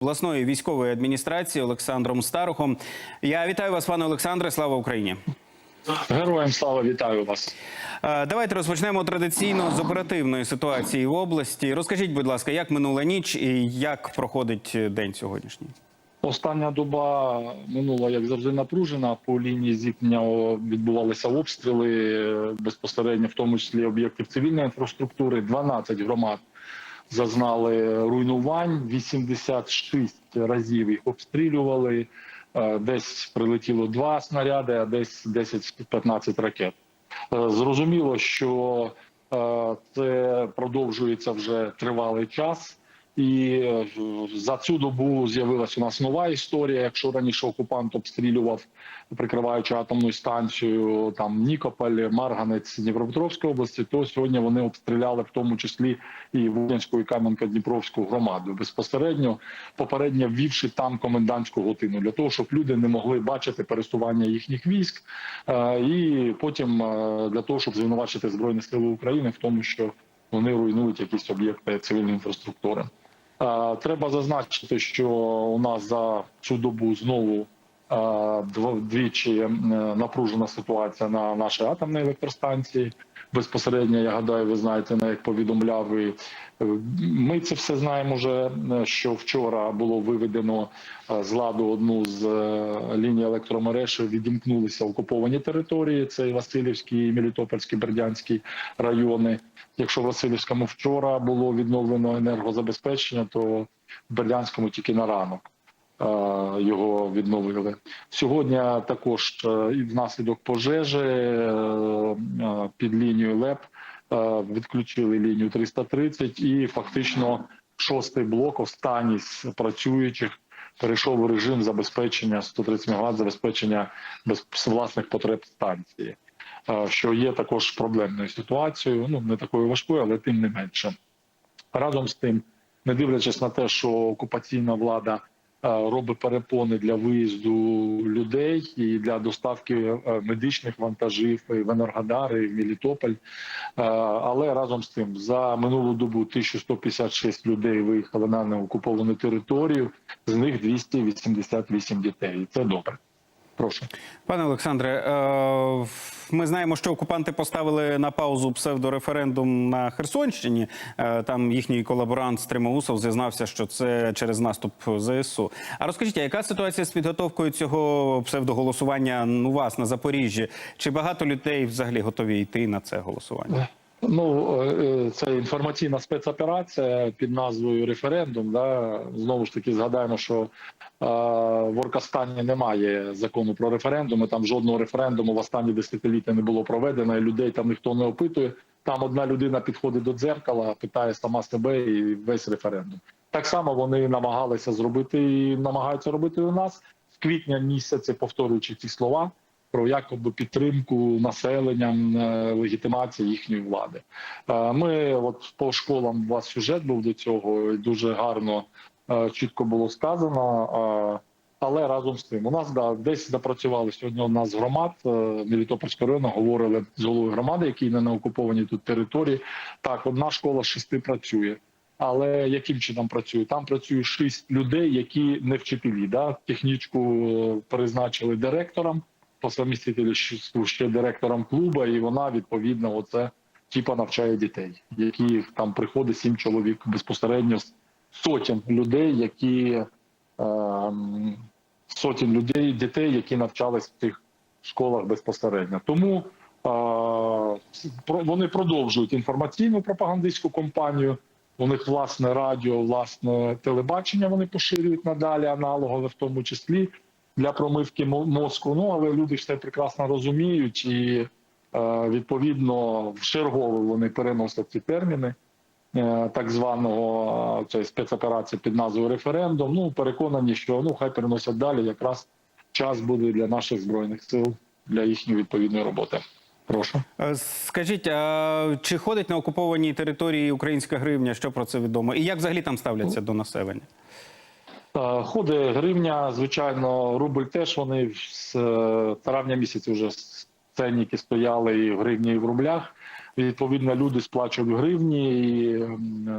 обласної військової адміністрації Олександром Старухом. Я вітаю вас, пане Олександре. Слава Україні. Героям слава вітаю вас. Е, Давайте розпочнемо традиційно з оперативної ситуації в області. Розкажіть, будь ласка, як минула ніч і як проходить день сьогоднішній? Остання доба минула, як завжди, напружена. По лінії зіткнення відбувалися обстріли е, безпосередньо, в тому числі об'єктів цивільної інфраструктури. 12 громад зазнали руйнувань. 86 разів їх обстрілювали. Е, Десь прилетіло два снаряди, а десь 10-15 ракет. Е, Зрозуміло, що е, це продовжується вже тривалий час. І е, за цю добу з'явилася у нас нова історія. Якщо раніше окупант обстрілював, прикриваючи атомну станцію, там Нікополь, Марганець Дніпропетровської області, то сьогодні вони обстріляли в тому числі і Волинську і Кам'янка-Дніпровську громаду безпосередньо, попередньо ввівши там комендантську годину для того, щоб люди не могли бачити пересування їхніх військ, е, і потім е, для того, щоб звинувачити збройні сили України в тому, що вони руйнують якісь об'єкти цивільної інфраструктури. Е, Треба зазначити, що у нас за цю добу знову двічі напружена ситуація на нашій атомній електростанції. Безпосередньо, я гадаю, ви знаєте, на як повідомляв і е, ми це все знаємо вже. е, Що вчора було виведено е, з ладу одну з ліній електромереж, відімкнулися окуповані території. Це і Васильівський, і Мелітопольський, Бердянський райони. Якщо в Васильівському вчора було відновлено енергозабезпечення, то в Бердянському тільки на ранок його відновили. Сьогодні також е, внаслідок пожежі е, е, під лінією ЛЕП відключили лінію 330 і фактично шостий блок, останній з працюючих, перейшов у режим забезпечення 130 МВт забезпечення без власних потреб станції що є також проблемною ситуацією, ну не такою важкою, але тим не менше. Разом з тим, не дивлячись на те, що окупаційна влада робить перепони для виїзду людей і для доставки е, медичних вантажів і в Енергодар, і в Мелітополь. Е, Але разом з тим, за минулу добу 1156 людей виїхали на неокуповану територію, з них 288 дітей. І це добре. Прошу. Пане Олександре, е, ми знаємо, що окупанти поставили на паузу псевдореферендум на Херсонщині. Е, Там їхній колаборант Стримоусов зізнався, що це через наступ ЗСУ. А розкажіть, яка ситуація з підготовкою цього псевдоголосування у вас на Запоріжжі? Чи багато людей взагалі готові йти на це голосування? Ну е, це інформаційна спецоперація під назвою референдум. Да? Знову ж таки згадаємо, що е, в Оркастані немає закону про референдуми. Там жодного референдуму в останні десятиліття не було проведено, і людей там ніхто не опитує. Там одна людина підходить до дзеркала, питає сама себе і весь референдум. Так само вони намагалися зробити і намагаються робити у нас з квітня місяця, повторюючи ці слова про якоби підтримку населенням е, легітимації їхньої влади. Е, Ми, от по школам, у вас сюжет був до цього, і дуже гарно е, чітко було сказано. Але разом з тим, у нас да, десь запрацювали сьогодні. Одна з громад Мелітопольського району говорили з головою громади, які не на окупованій тут території. Так, одна школа шести працює. Але яким чином працює? Там працює шість людей, які не вчителі. Да? Технічку призначили директором по совмістительству ще директором клубу, і вона відповідно оце типа навчає дітей, які там приходить сім чоловік безпосередньо з сотень людей, які ем, сотень людей, дітей, які навчались в цих школах безпосередньо. Тому е, вони продовжують інформаційну пропагандистську кампанію. У них власне радіо, власне телебачення вони поширюють надалі, аналогове в тому числі для промивки мо- мозку. Ну але люди ж це прекрасно розуміють, і е, відповідно в чергове вони переносять ці терміни е, так званого е, цієї спецоперації під назвою референдум. Ну переконані, що ну хай переносять далі. Якраз час буде для наших збройних сил для їхньої відповідної роботи. Прошу. Скажіть, а чи ходить на окупованій території українська гривня? Що про це відомо? І як взагалі там ставляться до населення? Е, Ходить гривня, звичайно, рубль теж вони з е, травня місяця вже ценники стояли і в гривні, і в рублях. Відповідно, люди сплачують в гривні, і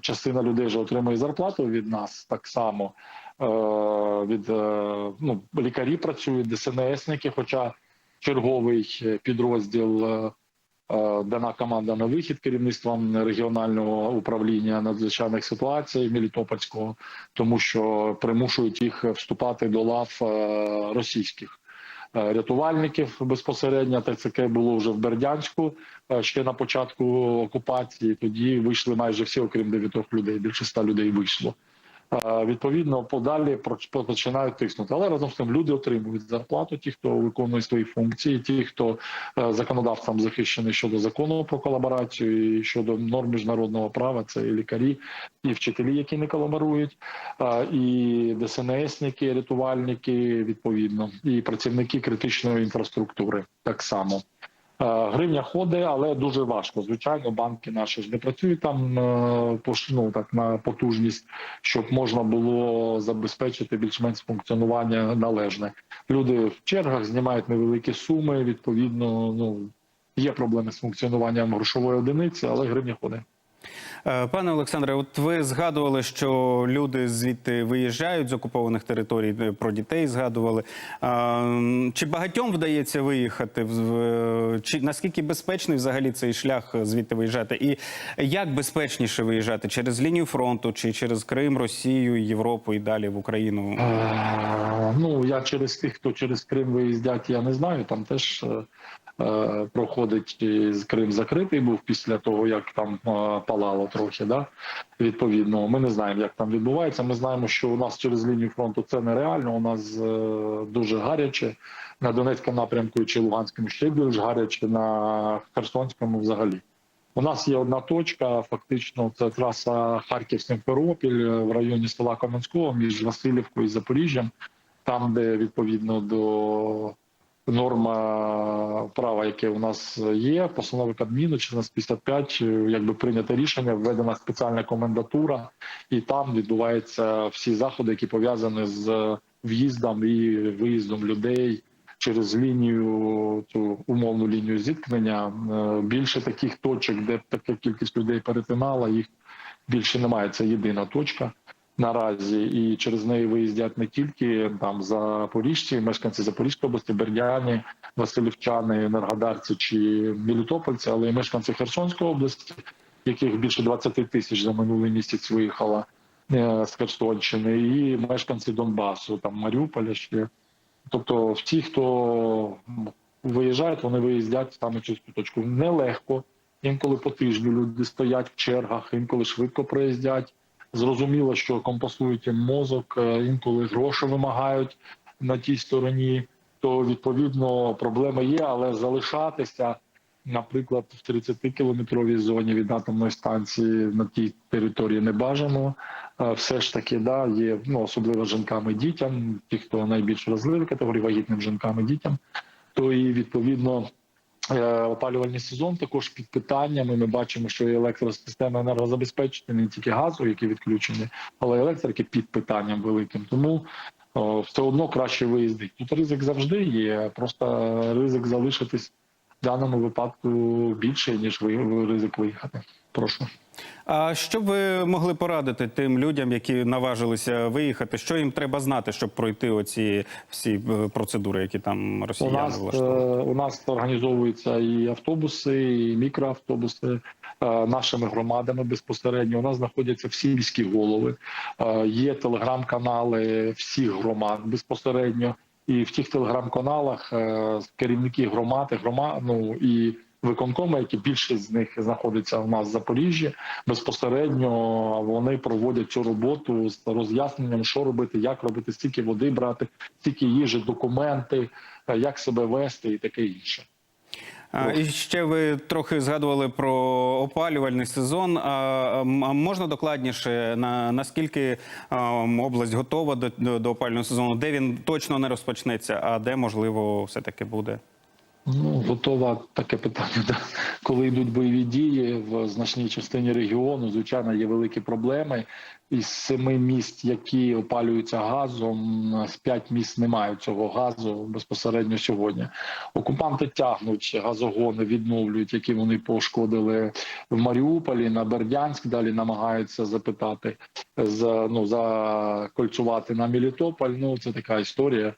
частина людей вже отримує зарплату від нас так само. від е, ну, лікарі працюють, ДСНСники, хоча черговий підрозділ. Е, Дана команда на вихід керівництвом регіонального управління надзвичайних ситуацій Мелітопольського, тому що примушують їх вступати до лав е, російських е, рятувальників безпосередньо. ТЦК було вже в Бердянську ще на початку окупації. Тоді вийшли майже всі, окрім дев'ятох людей. Більше ста людей вийшло. Відповідно, подалі починають тиснути. Але разом з тим люди отримують зарплату. Ті, хто виконує свої функції, ті, хто е, законодавством захищений щодо закону про колаборацію і щодо норм міжнародного права, це і лікарі, і вчителі, які не колаборують, і ДСНСники, рятувальники, відповідно, і працівники критичної інфраструктури так само. Е, Гривня ходить, але дуже важко. Звичайно, банки наші ж не працюють там е, ну, так, на потужність, щоб можна було забезпечити більш-менш функціонування належне. Люди в чергах знімають невеликі суми. Відповідно, ну є проблеми з функціонуванням грошової одиниці, але гривня ходить. Е, Пане Олександре, от ви згадували, що люди звідти виїжджають з окупованих територій, е, про дітей згадували. Чи багатьом вдається виїхати? Чи наскільки безпечний взагалі цей шлях е, звідти виїжджати? І як безпечніше виїжджати через лінію фронту, чи через Крим, Росію, Європу і далі в Україну? Ну я через тих, хто через Крим виїздять, я не знаю. Там теж проходить Крим закритий був після того, як там палало трохи. Да? Відповідно, ми не знаємо, як там відбувається. Ми знаємо, що у нас через лінію фронту це нереально. У нас е, дуже гаряче на Донецькому напрямку чи Луганському ще більш гаряче на Херсонському взагалі. У нас є одна точка, фактично, це траса Харків-Симферопіль е, в районі села Кам'янського між Васильівкою і Запоріжжям, там, де відповідно до норма права, яке у нас є, постанови Кабміну 1455, е, якби прийнято рішення, введена спеціальна комендатура, і там відбуваються всі заходи, які пов'язані з в'їздом і виїздом людей через лінію цю умовну лінію зіткнення. Е, Більше таких точок, де така кількість людей перетинала, їх більше немає. Це єдина точка наразі, і через неї виїздять не тільки там запоріжці, мешканці Запорізької області, Бердяні, Васильівчани, Енергодарці чи Мелітопольці, але й мешканці Херсонської області, яких більше 20 тисяч за минулий місяць виїхало е, з Херсонщини, і мешканці Донбасу, там Маріуполя ще. Тобто, ті, хто виїжджають, вони виїздять саме через цю точку. Нелегко. Інколи по тижню люди стоять в чергах, інколи швидко приїздять. Зрозуміло, що компасують їм мозок, е, інколи гроші вимагають на тій стороні. То відповідно проблеми є, але залишатися, наприклад, в 30 кілометровій зоні від атомної станції на тій території не бажано. Е, Все ж таки, да, є ну особливо жінкам і дітям, ті, хто найбільш вразливі категорії вагітним жінкам і дітям, то і відповідно. Е, Опалювальний сезон також під питаннями. Ми бачимо, що і електросистема енергозабезпечення не тільки газу, які відключені, але й електрики під питанням великим. Тому все одно краще виїздити. Тут ризик завжди є. Просто ризик залишитись в даному випадку більше ніж ви ризик виїхати. Прошу. А що б ви могли порадити тим людям, які наважилися виїхати? Що їм треба знати, щоб пройти оці всі е, процедури, які там У росіяни нас, е, влаштовують? у нас організовуються і автобуси, і мікроавтобуси е, нашими громадами безпосередньо. У нас знаходяться всі міські голови, є телеграм-канали всіх громад безпосередньо. І в тих телеграм-каналах е, керівники громади, громад, ну і виконкоми, які більшість з них знаходиться у нас в Запоріжжі, безпосередньо вони проводять цю роботу з роз'ясненням, що робити, як робити, стільки води брати, стільки їжі, документи, е, як себе вести і таке інше. І ще ви трохи згадували про опалювальний сезон. А, можна докладніше на наскільки а, область готова до, до, до опалювального сезону? Де він точно не розпочнеться, а де можливо все таки буде? Ну, готова таке питання. Да. Коли йдуть бойові дії в значній частині регіону, звичайно, є великі проблеми. Із семи міст, які опалюються газом, з п'ять міст не мають цього газу безпосередньо сьогодні. Окупанти тягнуть газогони, відновлюють, які вони пошкодили в Маріуполі, на Бердянськ. Далі намагаються запитати за ну закольцювати на Мелітополь. Ну це така історія.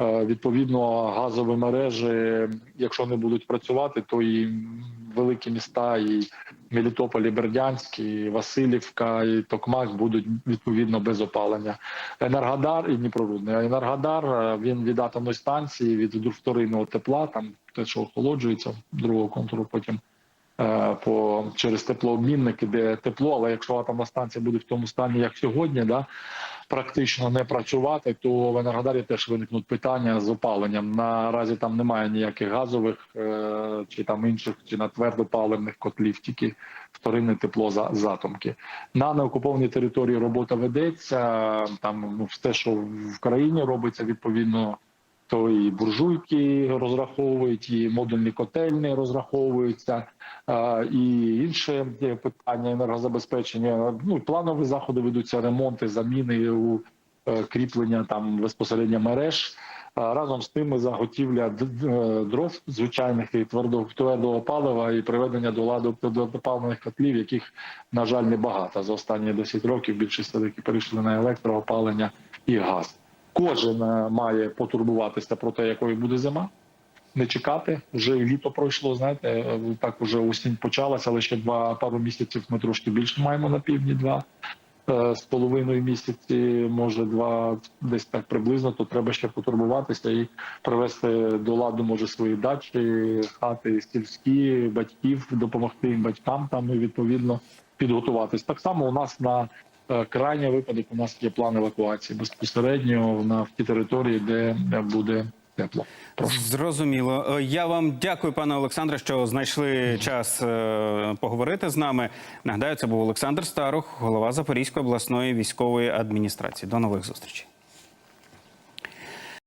Е, Відповідно, газові мережі, якщо не будуть працювати, то і великі міста, і Мелітополь, і Бердянськ, і Васильівка, і Токмак будуть відповідно без опалення. Енергодар і Дніпрорудний. Енергодар е, він від атомної станції, від вторинного тепла, там те, що охолоджується другого контуру, потім е, по через теплообмінники, де тепло. Але якщо атомна станція буде в тому стані, як сьогодні, да практично не працювати, то в Енергодарі теж виникнуть питання з опаленням. Наразі там немає ніяких газових е, чи там інших, чи на твердопаливних котлів, тільки вторинне тепло за затомки. На неокупованій території робота ведеться. Там ну все, що в країні робиться, відповідно. То і буржуйки розраховують, і модульні котельні розраховуються, і інше питання енергозабезпечення. Ну планові заходи ведуться, ремонти, заміни у е, там безпосередньо мереж. Разом з тим заготівля е, дров звичайних і твердого твердого палива і приведення до ладу твердопаливних котлів, яких на жаль небагато за останні 10 років. Більшість все-таки перейшли на електроопалення і газ. Кожен е, має потурбуватися про те, якою буде зима. Не чекати вже літо пройшло. Знаєте, е, так уже осінь почалася, але ще два пару місяців ми трошки більше маємо на півдні. Два е, з половиною місяці, може два десь так приблизно. То треба ще потурбуватися і привести до ладу, може, свої дачі, хати сільські, батьків, допомогти батькам там і відповідно підготуватись. Так само у нас на крайній випадок у нас є план евакуації безпосередньо на в ті території, де буде тепло. Прошу. Зрозуміло. Е, Я вам дякую, пане Олександре, що знайшли час е, поговорити з нами. Нагадаю, це був Олександр Старух, голова Запорізької обласної військової адміністрації. До нових зустрічей.